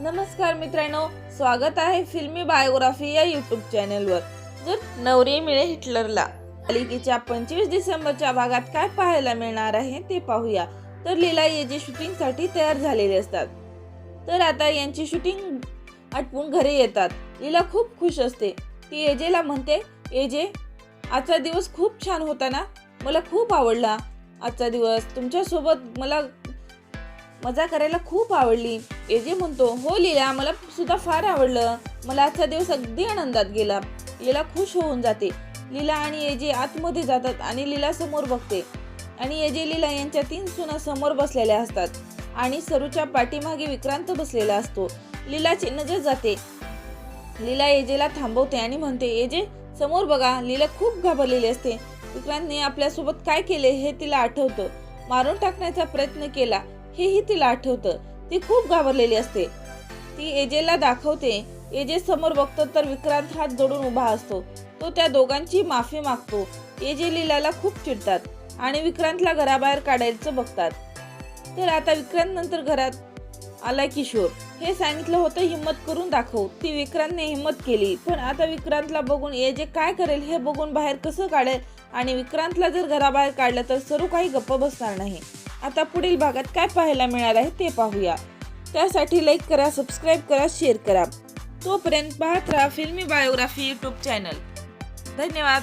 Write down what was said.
नमस्कार मित्रांनो स्वागत आहे फिल्मी बायोग्राफी या युट्यूब चॅनलवर. जर नवरी मिळे हिटलरला मालिकेच्या पंचवीस डिसेंबरच्या भागात काय पाहायला मिळणार आहे ते पाहूया. तर लीला याची शूटिंगसाठी तयार झालेले असतात. तर आता यांची शूटिंग आटपून घरी येतात. लीला खूप खुश असते. ती एजेला म्हणते एजे आजचा दिवस खूप छान होता ना? मला खूप आवडला. आजचा दिवस तुमच्यासोबत मला मजा करायला खूप आवडली. एजे म्हणतो हो लीला मला सुद्धा फार आवडलं. मला आजचा दिवस अगदी आनंदात गेला. लीला खुश होऊन जाते. लीला आणि एजे आतमध्ये जातात आणि लीला समोर बघते. आणि एजे लीला यांच्या तीन सुना समोर बसलेल्या असतात. आणि सरूच्या पाठीमागे विक्रांत बसलेला असतो. लीलाची नजर जाते. लीला एजेला थांबवते आणि म्हणते एजे समोर बघा लीला खूप घाबरलेली असते. विक्रांतने आपल्यासोबत काय केले हे तिला आठवतं. मारून टाकण्याचा प्रयत्न केला. हेही तिला आठवतं. ती खूप घाबरलेली असते. ती एजेला दाखवते. एजे समोर बघतो तर विक्रांत हात जोडून उभा असतो. तो त्या दोघांची माफी मागतो. एजे लीलाला खूप चिडतात आणि विक्रांतला घराबाहेर काढायचं बघतात. तर आता विक्रांत नंतर घरात आला किशोर. हे सांगितलं होतं हिंमत करून दाखव. ती विक्रांतने हिंमत केली. पण आता विक्रांतला बघून एजे काय करेल हे बघून बाहेर कसं काढेल? आणि विक्रांतला जर घराबाहेर काढलं तर सर्व काही गप्प बसणार नाही. आता पुढील भागात काय पाहायला मिळालं आहे ते पाहूया. त्यासाठी लाईक करा सबस्क्राईब करा शेअर करा. तोपर्यंत पाहत राहा फिल्मी बायोग्राफी यूट्यूब चॅनल धन्यवाद.